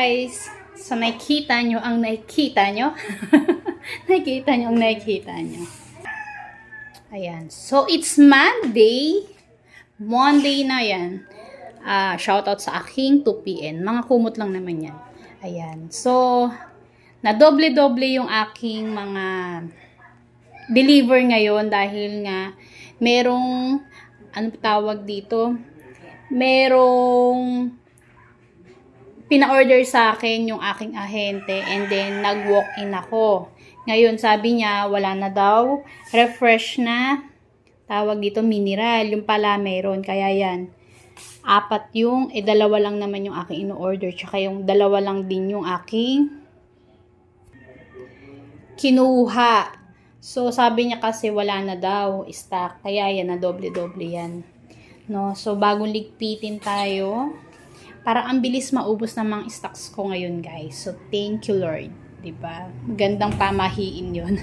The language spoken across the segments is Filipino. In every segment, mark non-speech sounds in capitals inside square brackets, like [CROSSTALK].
guys! So nakikita nyo ang nakikita nyo? [LAUGHS] nakikita nyo ang nakikita nyo. Ayan. So it's Monday. Monday na yan. Ah, shoutout sa aking 2PN. Mga kumot lang naman yan. Ayan. So, na doble-doble yung aking mga deliver ngayon dahil nga merong ano tawag dito? Merong pina-order sa akin yung aking ahente and then nag-walk-in ako. Ngayon, sabi niya, wala na daw. Refresh na. Tawag dito, mineral. Yung pala meron. Kaya yan. Apat yung, eh dalawa lang naman yung aking ino-order. Tsaka yung dalawa lang din yung aking kinuha. So, sabi niya kasi wala na daw stock. Kaya yan, na doble-doble yan. No? So, bagong ligpitin tayo. Para ang bilis maubos ng mga stocks ko ngayon, guys. So, thank you, Lord. 'Di ba? Magandang pamahiin yon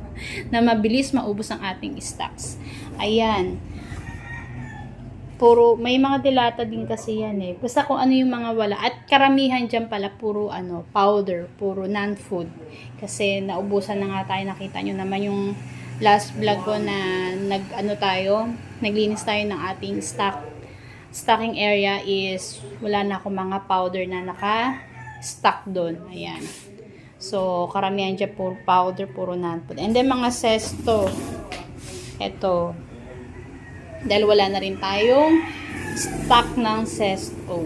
[LAUGHS] na mabilis maubos ang ating stocks. Ayan. Puro, may mga dilata din kasi yan eh. Basta kung ano yung mga wala. At karamihan dyan pala, puro ano, powder, puro non-food. Kasi naubusan na nga tayo, nakita nyo naman yung last vlog ko na nag, ano tayo, naglinis tayo ng ating stock. Stocking area is, wala na akong mga powder na naka-stock doon. Ayan. So, karamihan dyan puro powder, puro non-food. And then, mga sesto. Ito. Dahil wala na rin tayong stock ng sesto.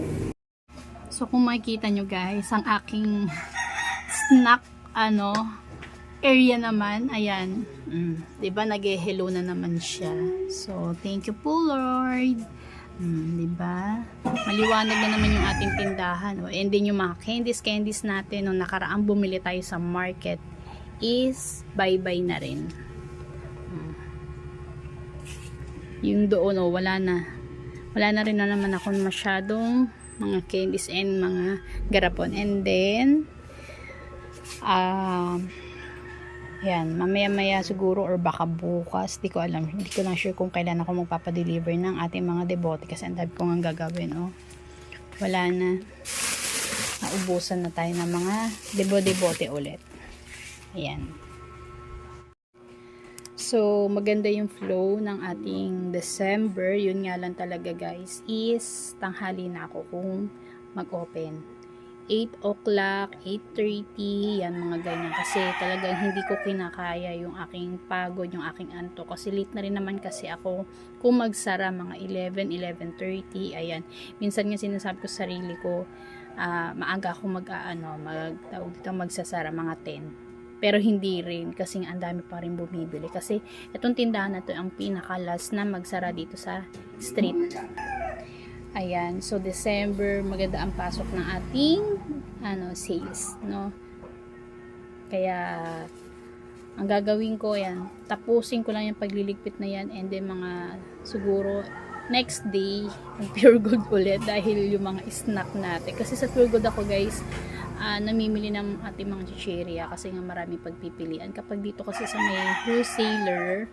So, kung makikita nyo guys, ang aking snack, ano, area naman, ayan. Mm, 'di ba nag-hello na naman siya. So, thank you po Lord. Mm, 'di ba? Maliwanag na naman yung ating tindahan. O, and then yung mga candies, candies natin nung nakaraang bumili tayo sa market is bye-bye na rin. Mm. Yung doon, oh, wala na. Wala na rin na naman ako masyadong mga candies and mga garapon. And then, ah, yan, mamaya-maya siguro or baka bukas, di ko alam. Hindi ko lang sure kung kailan ako magpapadeliver ng ating mga debote kasi ang dami ko nga gagawin, oh. Wala na. Naubusan na tayo ng mga debo-debote ulit. Ayan. So, maganda yung flow ng ating December. Yun nga lang talaga guys, is tanghali na ako kung mag-open. 8 o'clock, 8.30, yan mga ganyan. Kasi talagang hindi ko kinakaya yung aking pagod, yung aking anto. Kasi late na rin naman kasi ako kung magsara mga 11, 11.30, ayan. Minsan nga sinasabi ko sa sarili ko, ah, maaga ako mag, ah, ano, mag, tawag dito, magsasara mga 10. Pero hindi rin kasi ang dami pa rin bumibili. Kasi itong tindahan na to ang pinakalas na magsara dito sa street. Ayan, so December, maganda ang pasok ng ating ano, sales, no? Kaya ang gagawin ko yan, tapusin ko lang yung pagliligpit na yan and then mga siguro next day, [LAUGHS] pure gold ulit dahil yung mga snack natin. Kasi sa pure gold ako guys, ah, namimili ng ating mga chicheria kasi nga maraming pagpipilian. Kapag dito kasi sa may wholesaler,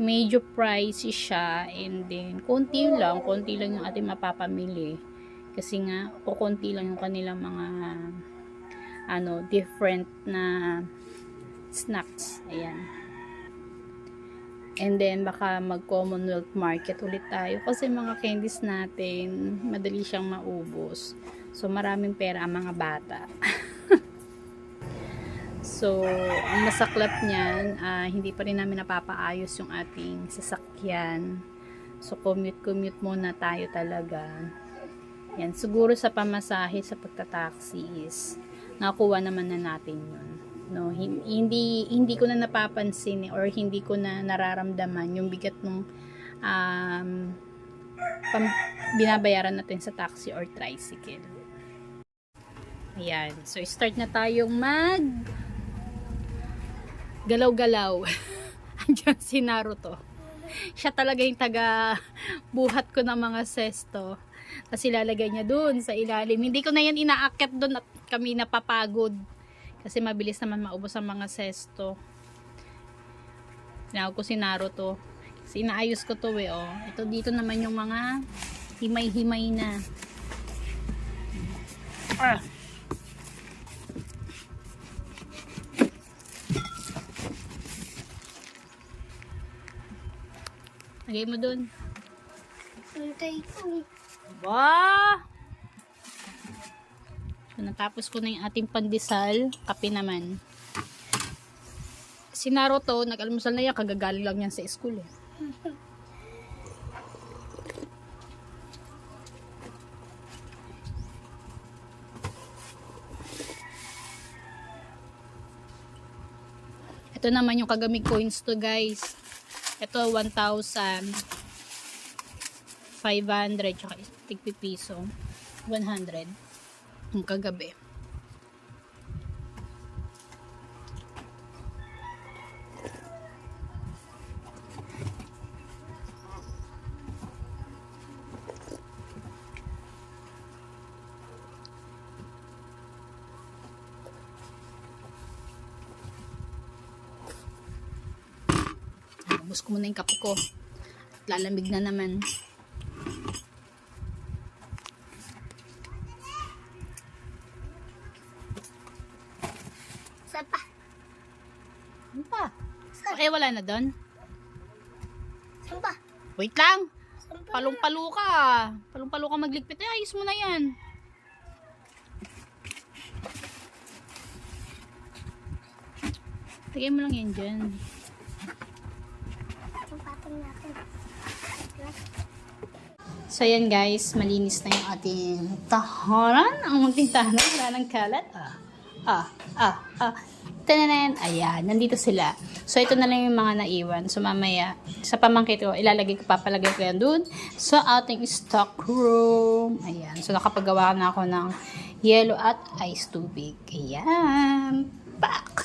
medyo pricey siya and then konti lang, konti lang yung ating mapapamili. Kasi nga o konti lang yung kanilang mga ano, different na snacks. Ayan. And then baka mag commonwealth market ulit tayo. Kasi mga candies natin madali siyang maubos. So maraming pera ang mga bata [LAUGHS] So, ang masaklap niyan, ah, hindi pa rin namin napapaayos yung ating sasakyan. So, commute-commute muna tayo talaga. Yan, siguro sa pamasahe sa pagtataxi is nakuha naman na natin yun. No, hin- hindi hindi ko na napapansin or hindi ko na nararamdaman yung bigat ng um, pam- binabayaran natin sa taxi or tricycle. Ayan. So, start na tayong mag galaw-galaw. [LAUGHS] Andiyan si Naruto. Siya talaga yung taga buhat ko ng mga sesto. Kasi lalagay niya dun sa ilalim. Hindi ko na yan inaakit dun at kami napapagod. Kasi mabilis naman maubos ang mga sesto. Tinawag ko si Naruto. Kasi inaayos ko to eh, oh. Ito dito naman yung mga himay-himay na. Ah. Lagay mo dun. Hintay ko. Ba! So, natapos ko na yung ating pandesal. Kape naman. Si Naruto, nag-almusal na yan. Kagagaling lang yan sa school eh. Ito naman yung kagamig coins to guys. Ito 1,500 tsaka tigpi piso. 100 yung kagabi. Ubus ko muna yung kape ko. At lalamig na naman. Saan pa? Ano pa? Okay, wala na doon? Saan pa? Wait lang. Saan pa? Palong-palo ka. Palong-palo ka magligpit. Eh, ayos mo na yan. Lagay mo lang yan dyan. Ang patong natin. So, yan guys. Malinis na yung ating tahanan. Ang ating tahanan. Wala ng kalat. Ah, ah, ah, ah. Tananan. Ayan. Nandito sila. So, ito na lang yung mga naiwan. So, mamaya, sa pamangkit ko, ilalagay ko, papalagay ko yan dun sa ating stock room. Ayan. So, nakapagawa na ako ng yellow at ice tubig. Ayan. Back!